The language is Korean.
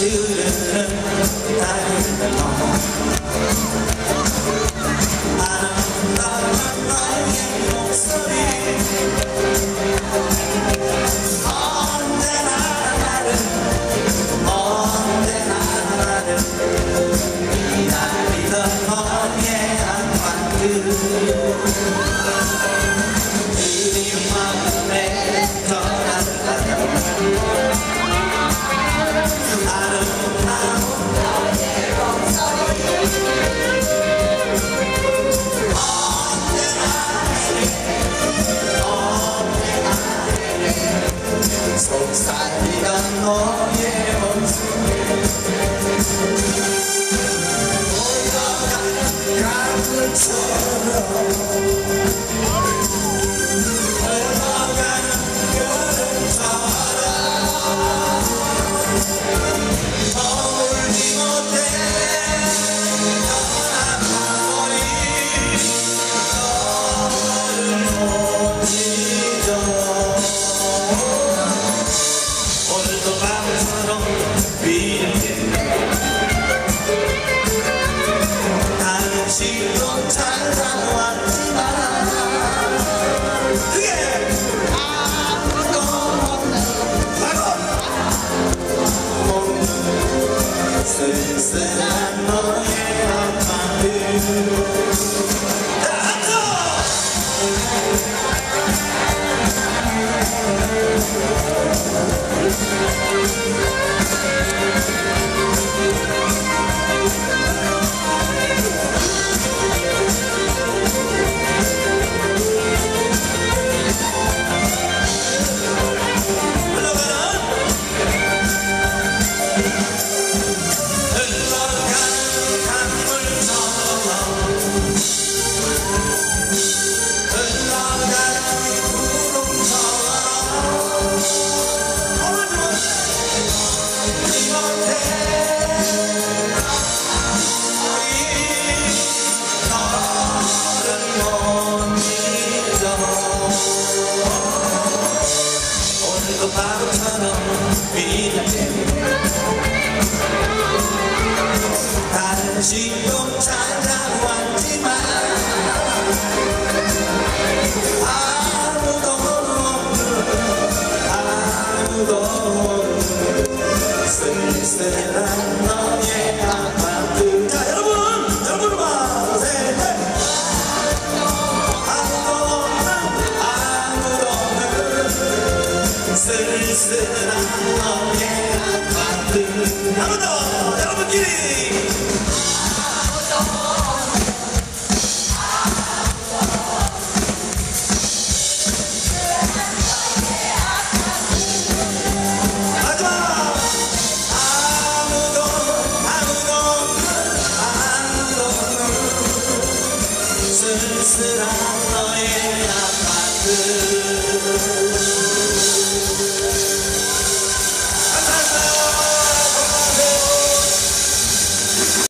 do 살피던 너의 모습을 보여간 강물처럼. 지금 당장 왔지만 그게 아무도 없는 과거 쓸쓸한 너의 한마디 더 바보처럼 믿는 다른 식도 찾아 쓸쓸한 너의 아파트